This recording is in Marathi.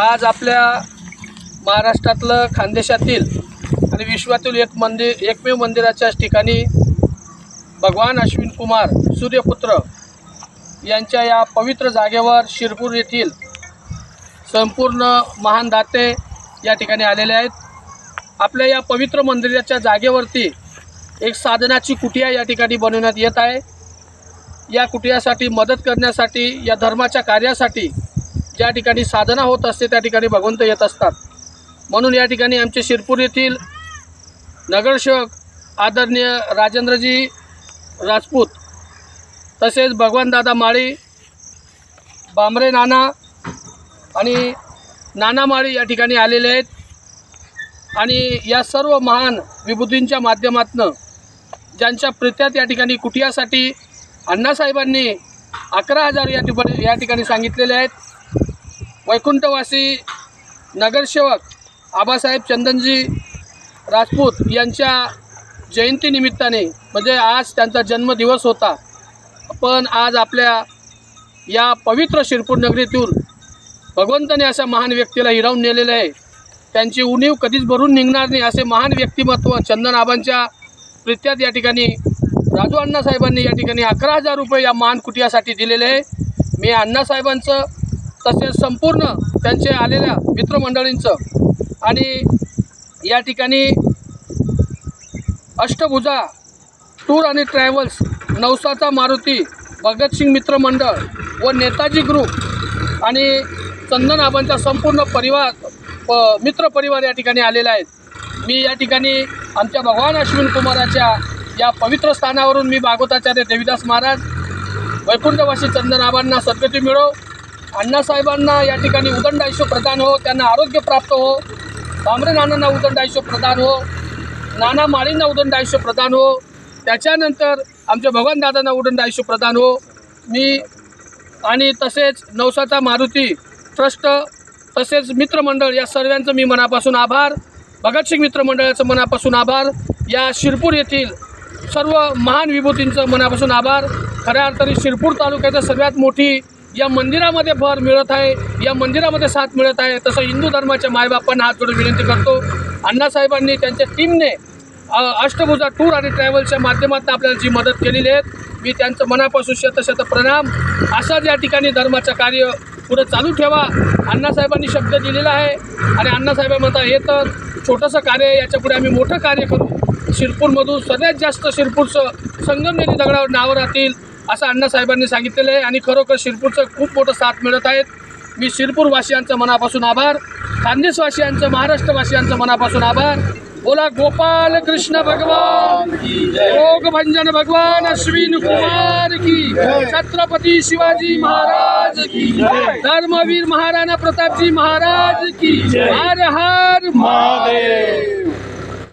आज आपल्या महाराष्ट्रातलं खानदेशातील आणि विश्वातील एक मंदिर एकमेव मंदिराच्याच ठिकाणी भगवान अश्विन कुमार सूर्यपुत्र यांच्या या पवित्र जागेवर शिरपूर येथील संपूर्ण महान दाते या ठिकाणी आलेले आहेत. आपल्या या पवित्र मंदिराच्या जागेवरती एक साधनाची कुटिया या ठिकाणी बनवण्यात येत आहे. या कुटियासाठी मदत करण्यासाठी या धर्माच्या कार्यासाठी ज्या ठिकाणी साधना होत असते त्या ठिकाणी भगवंत येत असतात. म्हणून या ठिकाणी आमचे शिरपूर येथील नगरसेवक आदरणीय राजेंद्रजी राजपूत तसेच भगवानदादा माळी बांबरे नाना आणि नाना माळी या ठिकाणी आलेले आहेत. आणि या सर्व महान विभूतींच्या माध्यमातनं ज्यांच्या प्रित्यात या ठिकाणी कुटियासाठी अण्णासाहेबांनी अकरा हजार या ठिकाणी या ठिकाणी सांगितलेले आहेत. वैकुंठवासी नगरसेवक आबासाहेब चंदनजी राजपूत यांच्या जयंतीनिमित्ताने म्हणजे आज त्यांचा जन्मदिवस होता पण आज आपल्या या पवित्र शिरपूर नगरीतून भगवंताने अशा महान व्यक्तीला हिरावून नेलेलं आहे. त्यांची उणीव कधीच भरून निघणार नाही असे महान व्यक्तिमत्व चंदन आबांच्या प्रित्यात या ठिकाणी राजू अण्णासाहेबांनी या ठिकाणी अकरा हजार रुपये या महान कुटियासाठी दिलेले आहे. मी अण्णासाहेबांचं तसेच संपूर्ण त्यांचे आलेल्या मित्रमंडळींचं. आणि या ठिकाणी अष्टभुजा टूर आणि ट्रॅव्हल्स नवसाचा मारुती भगतसिंग मित्र मंडळ व नेताजी ग्रुप आणि चंदन आबांचा संपूर्ण परिवार प मित्र परिवार या ठिकाणी आलेला आहेत मी या ठिकाणी आमच्या भगवान अश्विन कुमाराच्या या पवित्र स्थानावरून मी भागवताचार्य देविदास महाराज वैकुंठवासी चंदन आबांना सद्गती मिळो अण्णासाहेबांना या ठिकाणी उदंड आयुष्य प्रदान हो त्यांना आरोग्य प्राप्त हो. भामरे नानांना उदंड आयुष्य प्रदान हो. नाना माळींना उदंड आयुष्य प्रदान हो. त्याच्यानंतर आमच्या भगवान दादांना उदंड आयुष्य प्रदान हो. मी आणि तसेच नवसाचा मारुती ट्रस्ट तसेच मित्रमंडळ या सर्वांचं मी मनापासून आभार. भगतसिंग मित्रमंडळाचं मनापासून आभार. या शिरपूर येथील सर्व महान विभूतींचं मनापासून आभार. खऱ्या अर्थाने शिरपूर तालुक्याचं सगळ्यात मोठी या मंदिरामध्ये भर मिळत आहे या मंदिरामध्ये साथ मिळत आहे. तसं हिंदू धर्माच्या मायबापांना हात जोडून विनंती करतो. अण्णासाहेबांनी त्यांच्या टीमने अष्टभुजा टूर आणि ट्रॅव्हलच्या माध्यमातून आपल्याला जी मदत केलेली आहे मी त्यांचं मनापासून शतशत प्रणाम. असाच या ठिकाणी धर्माचं कार्य पुढं चालू ठेवा. अण्णासाहेबांनी शब्द दिलेला आहे. आणि अण्णासाहेबांमध्ये म्हणता हे तर छोटंसं कार्य आहे. याच्यापुढे आम्ही मोठं कार्य करू. शिरपूरमधून सगळ्यात जास्त शिरपूरचं संगमनेरी दगडावर नावं राहतील. असं अण्णासाहेबांनी सांगितलेलं आहे. आणि खरोखर शिरपूरचं खूप मोठं साथ मिळत आहेत. मी शिरपूरवासियांचं मनापासून आभार. खानदेशवासियांचं महाराष्ट्रवासियांचं मनापासून आभार. बोला गोपाल कृष्ण भगवान. रोग भंजन भगवान अश्विन कुमार की. छत्रपती शिवाजी महाराज की. धर्मवीर महाराणा प्रतापजी महाराज की. हर हर महादेव.